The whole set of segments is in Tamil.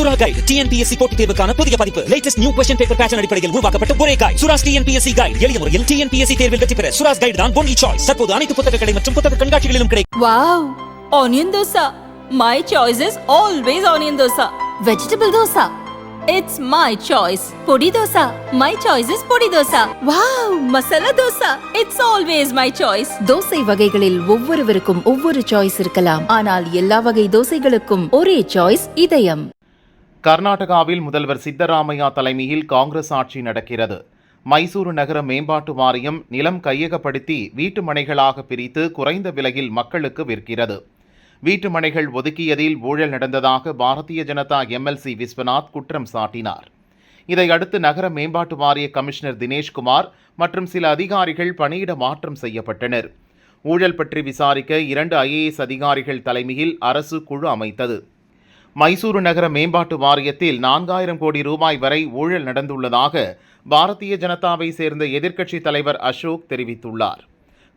சுரா கைடு டிஎன்பிஎஸ்சி போட்டித் தேர்வுக்கான புதிய பதிப்பு latest new question paper pattern அடிப்படையில் உருவாக்கப்பட்ட ஒரே கைடு சுராஸ் டிஎன்பிஎஸ்சி கைடு எளிய முறையில் டிஎன்பிஎஸ்சி தேர்வில் வெற்றி பெற சுராஸ் கைடு தான் ஒன்லி சாய்ஸ் தற்போது அனைத்து புத்தக கடை மற்றும் புத்தக கண்காட்சிகளிலும் கிடைக்கும் Wow! Onion dosa. My choice is always onion dosa. Vegetable dosa. It's my choice. Podi dosa. My choice is podi dosa. Wow! Masala dosa. It's always my choice. Dosa வகைகளில் ஒவ்வொருவருக்கும் ஒவ்வொரு சாய்ஸ் இருக்கலாம் ஆனால் எல்லா வகை தோசைகளுக்கும் ஒரே சாய்ஸ் இதயம் கர்நாடகாவில் முதல்வர் சித்தராமையா தலைமையில் காங்கிரஸ் ஆட்சி நடக்கிறது. மைசூரு நகர மேம்பாட்டு வாரியம் நிலம் கையகப்படுத்தி வீட்டு மனைகளாக பிரித்து குறைந்த விலையில் மக்களுக்கு விற்கிறது. வீட்டு மனைகள் ஒதுக்கியதில் ஊழல் நடந்ததாக பாரதிய ஜனதா எம்எல்சி விஸ்வநாத் குற்றம் சாட்டினார். இதையடுத்து நகர மேம்பாட்டு வாரிய கமிஷனர் தினேஷ்குமார் மற்றும் சில அதிகாரிகள் பணியிட மாற்றம் செய்யப்பட்டனர். ஊழல் பற்றி விசாரிக்க இரண்டு ஐஏஎஸ் அதிகாரிகள் தலைமையில் அரசு குழு அமைத்தது. மைசூரு நகர மேம்பாட்டு வாரியத்தில் நான்காயிரம் கோடி ரூபாய் வரை ஊழல் நடந்துள்ளதாக பாரதிய ஜனதாவை சேர்ந்த எதிர்க்கட்சித் தலைவர் அசோக் தெரிவித்துள்ளார்.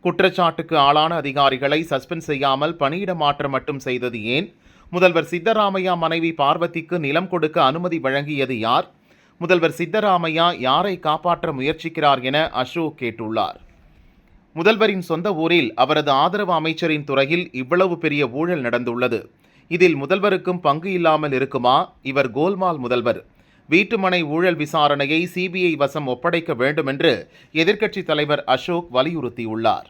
குற்றச்சாட்டுக்கு ஆளான அதிகாரிகளை சஸ்பெண்ட் செய்யாமல் பணியிட மாற்றம் மட்டும் செய்தது ஏன்? முதல்வர் சித்தராமையா மனைவி பார்வதிக்கு நிலம் கொடுக்க அனுமதி வழங்கியது யார்? முதல்வர் சித்தராமையா யாரை காப்பாற்ற முயற்சிக்கிறார் என அசோக் கேட்டுள்ளார். முதல்வரின் சொந்த ஊரில் அவரது ஆதரவு அமைச்சரின் துறையில் இவ்வளவு பெரிய ஊழல் நடந்துள்ளது. இதில் முதல்வருக்கும் பங்கு இல்லாமல் இருக்குமா? இவர் கோல்மால் முதல்வர். வீட்டுமனை ஊழல் விசாரணையை சிபிஐ வசம் ஒப்படைக்க வேண்டும் என்று எதிர்க்கட்சித் தலைவர் அசோக் வலியுறுத்தியுள்ளார்.